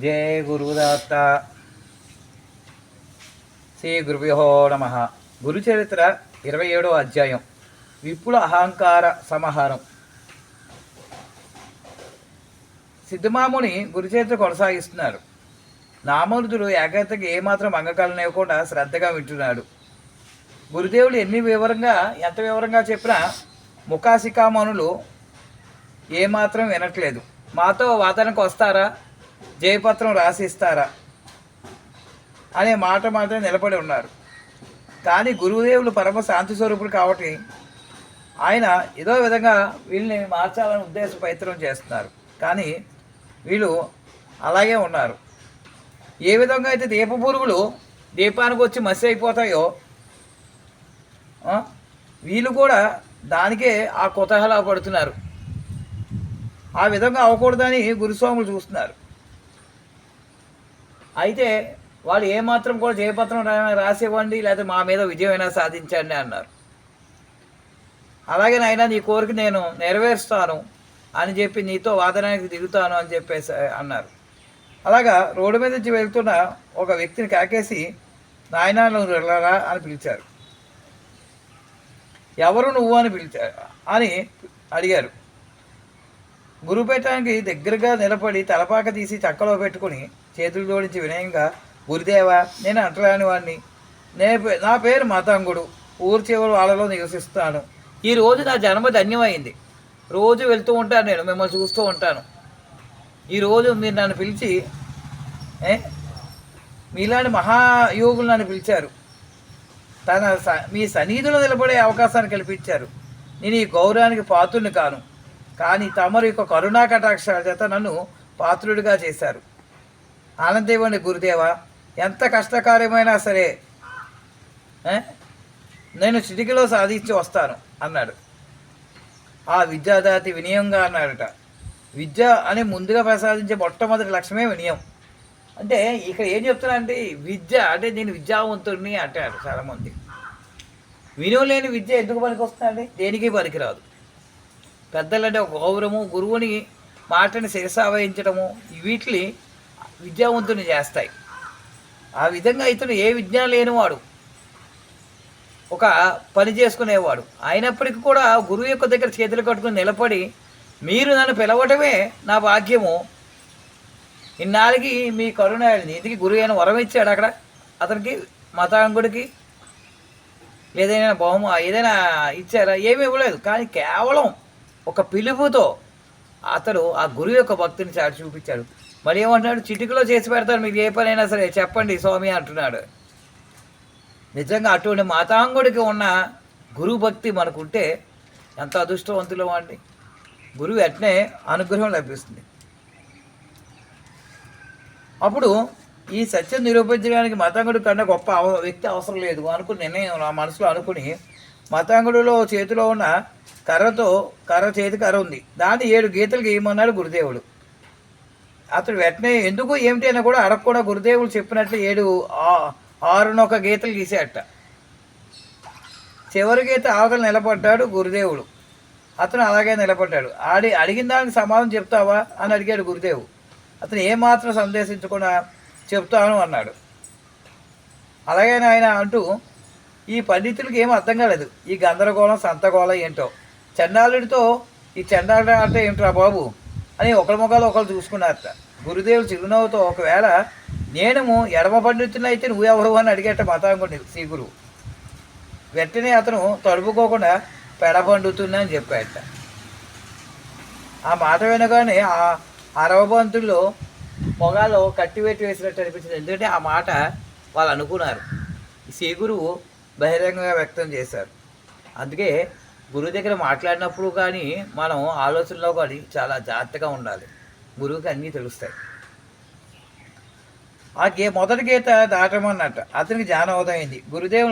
జయ గురుదత్త. శ్రీ గురుభ్యో నమ. గురుచరిత్ర ఇరవై ఏడో అధ్యాయం. విపుల అహంకార సమాహారం. సిద్ధమాముని గురుచరిత్ర కొనసాగిస్తున్నారు. నామరుదుడు ఏకాగ్రతకి ఏమాత్రం అంగకాలనివ్వకుండా శ్రద్ధగా వింటున్నాడు. గురుదేవుడు ఎన్ని వివరంగా ఎంత వివరంగా చెప్పినా ముఖాశిఖామనులు ఏమాత్రం వినట్లేదు. మాతో వాదనకు వస్తారా? జయపత్రం రాసిస్తారా అనే మాట మాత్రం నిలబడి ఉన్నారు. కానీ గురుదేవులు పరమ శాంతి స్వరూపుడు కాబట్టి ఆయన ఏదో విధంగా వీళ్ళని మార్చాలని ఉద్దేశ ప్రయత్నం చేస్తున్నారు. కానీ వీళ్ళు అలాగే ఉన్నారు. ఏ విధంగా అయితే దీప పురుగులు దీపానికి వచ్చి మసి అయిపోతాయో వీళ్ళు కూడా దానికే ఆ కుతహలా పడుతున్నారు. ఆ విధంగా అవ్వకూడదని గురుస్వాములు చూస్తున్నారు. అయితే వాళ్ళు ఏమాత్రం కూడా జయపత్రం రాసివ్వండి లేకపోతే మా మీద విజయమైనా సాధించండి అన్నారు. అలాగే నాయనా నీ కోరిక నేను నెరవేరుస్తాను అని చెప్పి నీతో వాదనానికి దిగుతాను అని చెప్పేసి అన్నారు. అలాగా రోడ్డు మీద నుంచి వెళ్తున్న ఒక వ్యక్తిని కాకేసి నాయనా నువ్వు వెళ్ళరా? అని పిలిచారు. ఎవరు నువ్వు? అని పిలిచారు అని అడిగారు. గురుపేటానికి దగ్గరగా నిలబడి తలపాక తీసి చక్కలో పెట్టుకుని చేతులు జోడించి వినయంగా గురుదేవా నేను అంటరాని వాడిని నే నా పేరు మాతాంగుడు. ఊరు చివరి వాళ్ళలో నివసిస్తాను. ఈరోజు నా జన్మ ధన్యమైంది. రోజు వెళ్తూ ఉంటాను నేను మిమ్మల్ని చూస్తూ ఉంటాను. ఈరోజు మీరు నన్ను పిలిచి ఏ? మీలాంటి మహాయోగులు నన్ను పిలిచారు. తన స- మీ సన్నిధిలో నిలబడే అవకాశాన్ని కల్పించారు. నేను ఈ గౌరవానికి పాత్రుని కాను. కానీ తమరు యొక్క కరుణా కటాక్షాల చేత నన్ను పాత్రుడిగా చేశారు. ఆనందేవండి గురుదేవ ఎంత కష్టకార్యమైనా సరే నేను చిటికలో సాధించి వస్తాను అన్నాడు. ఆ విద్యాదాతి వినయంగా అన్నాడట. విద్య అని ముందుగా ప్రసాదించే మొట్టమొదటి లక్ష్యమే వినయం. అంటే ఇక్కడ ఏం చెప్తున్నానంటే విద్య అంటే నేను విద్యావంతుడిని అంటాడు చాలామంది. వినయం లేని విద్య ఎందుకు పనికి వస్తుందండి దేనికి పనికిరాదు. పెద్దలంటే ఒక గౌరవము గురువుని మాటని శిరసావహించడము వీటిని విద్యావంతుని చేస్తాయి. ఆ విధంగా ఇతను ఏ విజ్ఞానం లేనివాడు? ఒక పని చేసుకునేవాడు. అయినప్పటికీ కూడా గురువు యొక్క దగ్గర చేతులు కట్టుకుని నిలబడి మీరు నన్ను పిలవటమే నా భాగ్యము. ఇన్నాళ్ళకి మీ కరుణ నీతికి గురువు అయిన వరం ఇచ్చాడు అక్కడ? అతనికి? మతాంగుడికి? ఏదైనా బహుమ ఏదైనా ఇచ్చారా? ఏమీ ఇవ్వలేదు. కానీ కేవలం ఒక పిలుపుతో అతడు ఆ గురువు యొక్క భక్తిని చాటి చూపించాడు. మరి ఏమంటున్నాడు? చిటికలో చేసి పెడతాడు మీకు ఏ పనైనా సరే. చెప్పండి స్వామి అంటున్నాడు. నిజంగా అటువంటి మాతాంగుడికి ఉన్న గురువు భక్తి మనకుంటే ఎంత అదృష్టవంతులు అండి గురువు అట్నే అనుగ్రహం లభిస్తుంది. అప్పుడు ఈ సత్యం నిరూపించడానికి మతాంగుడి కన్నా గొప్ప వ్యక్తి అవసరం లేదు అనుకుని నిర్ణయం నా మనసులో అనుకుని మతాంగుడిలో చేతిలో ఉన్న కర్రతో కర్ర చేతి కర్ర ఉంది దాన్ని ఏడు గీతలు గీయమన్నాడు గురుదేవుడు. అతడు వెంటనే ఎందుకు ఏమిటైనా అని కూడా అడగకుండా గురుదేవుడు చెప్పినట్లు ఏడు ఆరునొక గీతలు గీసేట చివరి గీత ఆవకలు నిలబడ్డాడు గురుదేవుడు. అతను అలాగే నిలబడ్డాడు. ఆడి అడిగిన దానికి సమాధానం చెప్తావా అని అడిగాడు గురుదేవు. అతను ఏమాత్రం సందేశించకుండా చెప్తాను అన్నాడు. అలాగే ఆయన అంటూ ఈ పండితులకి ఏం అర్థం కాలేదు. ఈ గందరగోళం సంతగోళం ఏంటో. చండాలుడితో ఈ చండాలుడు అంటే ఏంట్రా బాబు? అని ఒకరి ముఖాలు ఒకరు చూసుకున్నారట. గురుదేవుడు చిరునవ్వుతో ఒకవేళ నేను ఎడమ పండితుని అయితే నువ్వు ఎవరు అని అడిగేట మతాంగుడి శ్రీ గురువు వెంటనే అతను తడుపుకోకుండా పెడ పండుతున్నా అని చెప్పాడట. ఆ మాట వినగానే ఆ అరవబంతుల్లో పొగాలో కట్టిపెట్టి వేసినట్టు అనిపించింది. ఎందుకంటే ఆ మాట వాళ్ళు అనుకున్నారు. శ్రీ గురువు బహిరంగంగా వ్యక్తం చేశారు. అందుకే గురువు దగ్గర మాట్లాడినప్పుడు కానీ మనం ఆలోచనలో కానీ చాలా జాగ్రత్తగా ఉండాలి. గురువుకి అన్నీ తెలుస్తాయి. ఆ గే మొదటి గీత దాటమన్నట్ట. అతనికి జ్ఞానోదయం అయింది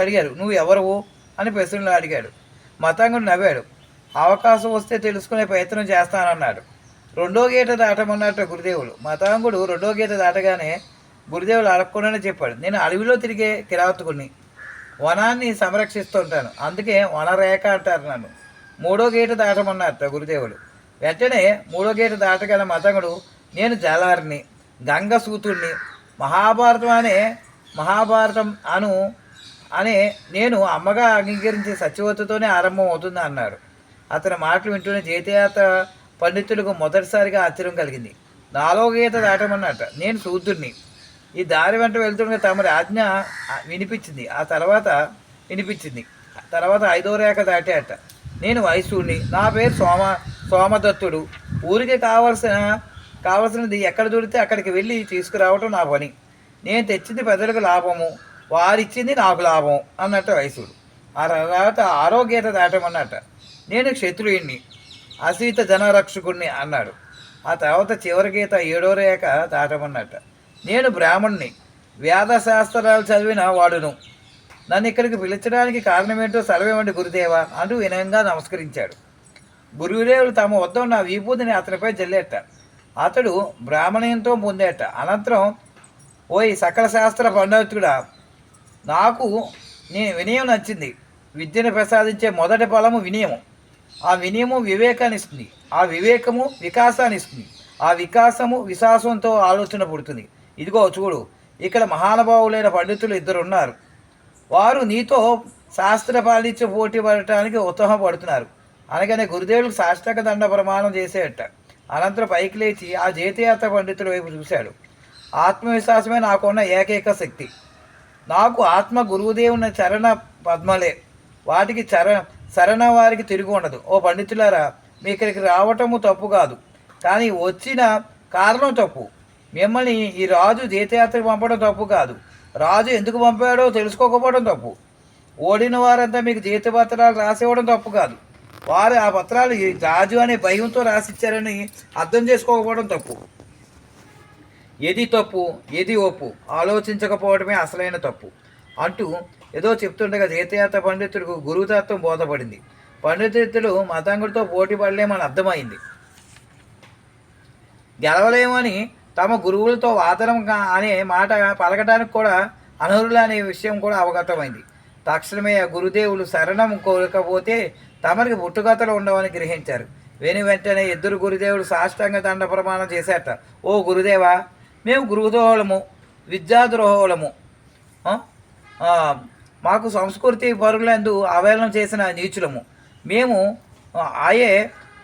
అడిగారు నువ్వు ఎవరు? అని ప్రశ్నలు అడిగాడు. మతాంగుడు నవ్వాడు. అవకాశం వస్తే తెలుసుకునే ప్రయత్నం చేస్తానన్నాడు. రెండో గీత దాటమన్నట్టు గురుదేవుడు మతాంగుడు రెండో గీత దాటగానే గురుదేవులు అడగకుండానే చెప్పాడు. నేను అడవిలో తిరిగే కిరాతకుడిని. వనాన్ని సంరక్షిస్తుంటాను అందుకే వనరేఖ అంటారు నన్ను. మూడో గేటు దాటమన్నట్ట గురుదేవుడు. వెంటనే మూడో గేటు దాటగల మతంగుడు నేను జలారిని గంగసూతుడిని మహాభారతం అనే మహాభారతం అను అనే నేను అమ్మగా అంగీకరించే సత్యవతతోనే ఆరంభం అవుతుంది అన్నాడు అతని మాటలు వింటూనే జీతయాత్ర పండితులకు మొదటిసారిగా ఆశ్చర్యం కలిగింది. నాలో గీత దాటమన్నట నేను శూద్రుడిని ఈ దారి వెంట వెళ్తుండగా తమరి ఆజ్ఞ వినిపించింది. ఆ తర్వాత వినిపించింది. తర్వాత ఐదో రేఖ దాటాట నేను వైశ్యుడిని నా పేరు సోమ సోమదత్తుడు. ఊరికి కావలసిన కావలసినది ఎక్కడ దొరికితే అక్కడికి వెళ్ళి తీసుకురావటం నా పని. నేను తెచ్చింది ప్రజలకు లాభము వారిచ్చింది నాకు లాభం అన్నట్టు వయసుడు ఆ తర్వాత ఆరోగ్యత దాటమన్నట్ట నేను క్షత్రుయుణ్ణి అసీత జనరక్షకుణ్ణి అన్నాడు. ఆ తర్వాత చివరి గీత ఏడో రేఖ దాటమన్నట్ట నేను బ్రాహ్మణ్ణి. వేదశాస్త్రాలు చదివిన వాడును. నన్ను ఇక్కడికి పిలిచడానికి కారణమేంటో సెలవేమండి గురుదేవా? అంటూ వినయంగా నమస్కరించాడు. గురుదేవులు తమ వద్ద ఉన్న విభూతిని అతనిపై జల్లేట. అతడు బ్రాహ్మణ్యంతో పొందేట. అనంతరం ఓయ్ సకల శాస్త్ర పండితుడా నాకు నేను వినయం నచ్చింది. విద్యను ప్రసాదించే మొదటి ఫలము వినయము. ఆ వినయము వివేకాన్ని ఇస్తుంది ఆ వివేకము వికాసాన్ని ఇస్తుంది ఆ వికాసము విశ్వాసంతో ఆలోచన పుడుతుంది. ఇదిగో చూడు ఇక్కడ మహానుభావులైన పండితులు ఇద్దరు ఉన్నారు వారు నీతో శాస్త్ర పాలిత్య పోటీ పడటానికి ఉత్సాహపడుతున్నారు. అనగానే గురుదేవులకు సాష్టక దండ ప్రమాణం చేసేట. అనంతరం పైకి లేచి ఆ జేతయాత్ర పండితుల వైపు చూశాడు. ఆత్మవిశ్వాసమే నాకున్న ఏకైక శక్తి. నాకు ఆత్మ గురువుదేవుని చరణ పద్మలే. వాటికి చర శరణ వారికి తిరిగి ఉండదు. ఓ పండితులారా మీ ఇక్కడికి రావటము తప్పు కాదు. కానీ వచ్చిన కారణం తప్పు. మిమ్మల్ని ఈ రాజు తీర్థయాత్రకు పంపడం తప్పు కాదు. రాజు ఎందుకు పంపాడో తెలుసుకోకపోవడం తప్పు. ఓడిన వారంతా మీకు జీవిత పత్రాలు రాసివ్వడం తప్పు కాదు. వారు ఆ పత్రాలు రాజు అనే భయంతో రాసిచ్చారని అర్థం చేసుకోకపోవడం తప్పు. ఏది తప్పు ఏది ఒప్పు ఆలోచించకపోవడమే అసలైన తప్పు. అంటూ ఏదో చెప్తుండగా జీతయాత్ర పండితుడికి గురుతత్వం బోధపడింది. పండితులు మతంగుడితో పోటీ పడలేమని అర్థమైంది. గెలవలేమని తమ గురువులతో వాదనం అనే మాట పలకటానికి కూడా అనర్హులు అనే విషయం కూడా అవగతమైంది. తక్షణమే గురుదేవులు శరణం కోరకపోతే తమరికి పుట్టుకథలు ఉండవని గ్రహించారు. వెను వెంటనే ఇద్దరు గురుదేవులు సాష్టాంగ దండ ప్రమాణం చేశారట. ఓ గురుదేవా మేము గురుద్రోహులము విద్యాద్రోహులము. మాకు సంస్కృతి పరులందు అవహేళన చేసిన నీచులము. మేము ఆయే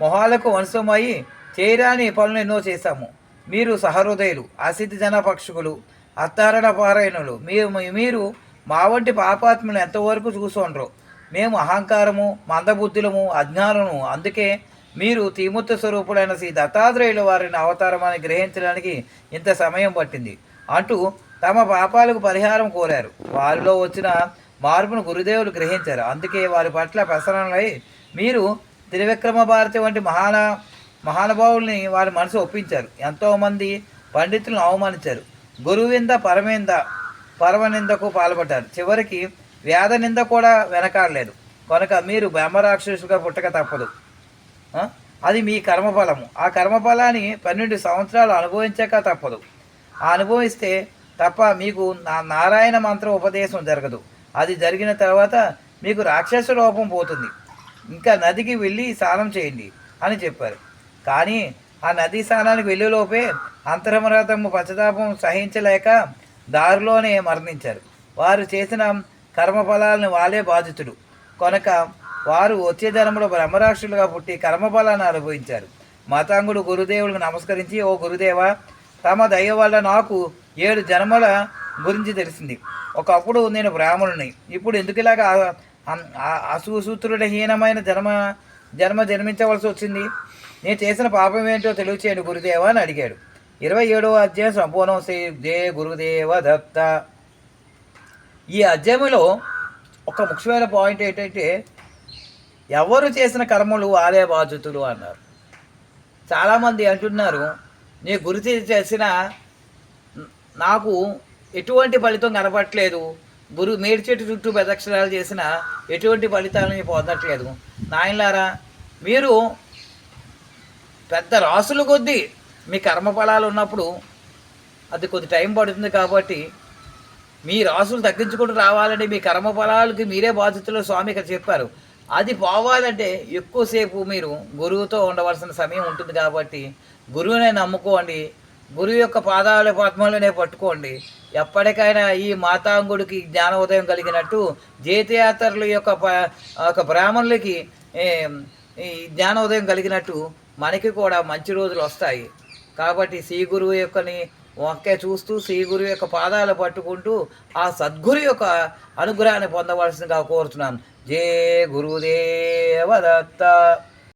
మొహాలకు వంశమయ్యి చేయరాని పనులు ఎన్నో చేశాము. మీరు సహృదయులు అసిద్ధి జన పక్షుకులు అత్తారణ పారాయణులు. మీరు మీరు మా వంటి పాపాత్మను ఎంతవరకు చూసుండ్రు? మేము అహంకారము మందబుద్ధులము అజ్ఞానము. అందుకే మీరు తీముత్త స్వరూపుడైన శ్రీ దత్తాత్రేయుల వారిని అవతారమని గ్రహించడానికి ఇంత సమయం పట్టింది. అంటూ తమ పాపాలకు పరిహారం కోరారు. వారిలో వచ్చిన మార్పును గురుదేవులు గ్రహించారు. అందుకే వారి పట్ల ప్రసరణలై మీరు త్రివిక్రమ భారతి వంటి మహాన మహానుభావుల్ని వారి మనసు ఒప్పించారు. ఎంతోమంది పండితులను అవమానించారు. గురువింద పరమేంద పరమనిందకు పాల్పడ్డారు. చివరికి వేద నింద కూడా వెనకాడలేదు. కనుక మీరు బ్రహ్మరాక్షసుగా పుట్టక తప్పదు. అది మీ కర్మఫలము. ఆ కర్మఫలాన్ని పన్నెండు సంవత్సరాలు అనుభవించాక తప్పదు. ఆ అనుభవిస్తే తప్ప మీకు నా నారాయణ మంత్ర ఉపదేశం జరగదు. అది జరిగిన తర్వాత మీకు రాక్షస రూపం పోతుంది. ఇంకా నదికి వెళ్ళి స్నానం చేయండి అని చెప్పారు. కానీ ఆ నదీ స్నానానికి వెళ్ళేలోపే అంతరమరతము పశ్చాత్తాపం సహించలేక దారిలోనే మరణించారు. వారు చేసిన కర్మఫలాలను వాళ్ళే బాధితుడు. కనుక వారు వచ్చే జన్మలో బ్రహ్మరాక్షులుగా పుట్టి కర్మఫలాన్ని అనుభవించారు. మతాంగుడు గురుదేవుడికి నమస్కరించి ఓ గురుదేవ తమ దయ వల్ల నాకు ఏడు జన్మల గురించి తెలిసింది. ఒకప్పుడు నేను బ్రాహ్మణుని. ఇప్పుడు ఎందుకు ఇలాగ అసూసూత్రుడహీనమైన జన్మ జన్మ జన్మించవలసి వచ్చింది? నేను చేసిన పాపం ఏంటో తెలియచేయండి గురుదేవా అని అడిగాడు. ఇరవై ఏడవ అధ్యాయం సంపూర్ణం శ్రీ గురుదేవ దత్త. ఈ అధ్యాయంలో ఒక ముఖ్యమైన పాయింట్ ఏంటంటే ఎవరు చేసిన కర్మలు వారే బాధ్యతలు అన్నారు. చాలామంది అంటున్నారు నీ గురి చేసిన నాకు ఎటువంటి ఫలితం కనపట్లేదు. గురు మేడి చెట్టు చుట్టూ ప్రదక్షిణాలు చేసిన ఎటువంటి ఫలితాలను పొందట్లేదు. నాయనలారా మీరు పెద్ద రాసులు కొద్దీ మీ కర్మఫలాలు ఉన్నప్పుడు అది కొద్ది టైం పడుతుంది కాబట్టి మీ రాసులు తగ్గించుకుంటూ రావాలంటే మీ కర్మఫలాలకి మీరే బాధ్యతలు స్వామి ఇక్కడ చెప్పారు. అది పోవాలంటే ఎక్కువసేపు మీరు గురువుతో ఉండవలసిన సమయం ఉంటుంది కాబట్టి గురువునే నమ్ముకోండి. గురువు యొక్క పాదాల పద్మలనే పట్టుకోండి. ఎప్పటికైనా ఈ మాతాంగుడికి జ్ఞానోదయం కలిగినట్టు జైతయాత్రల యొక్క ఒక బ్రాహ్మణులకి జ్ఞానోదయం కలిగినట్టు మనకి కూడా మంచి రోజులు వస్తాయి. కాబట్టి శ్రీ గురువు యొక్కని ఒక్కే చూస్తూ శ్రీ గురువు యొక్క పాదాలు పట్టుకుంటూ ఆ సద్గురు యొక్క అనుగ్రహాన్ని పొందవలసిందిగా కోరుతున్నాను జే గురుదేవదత్త.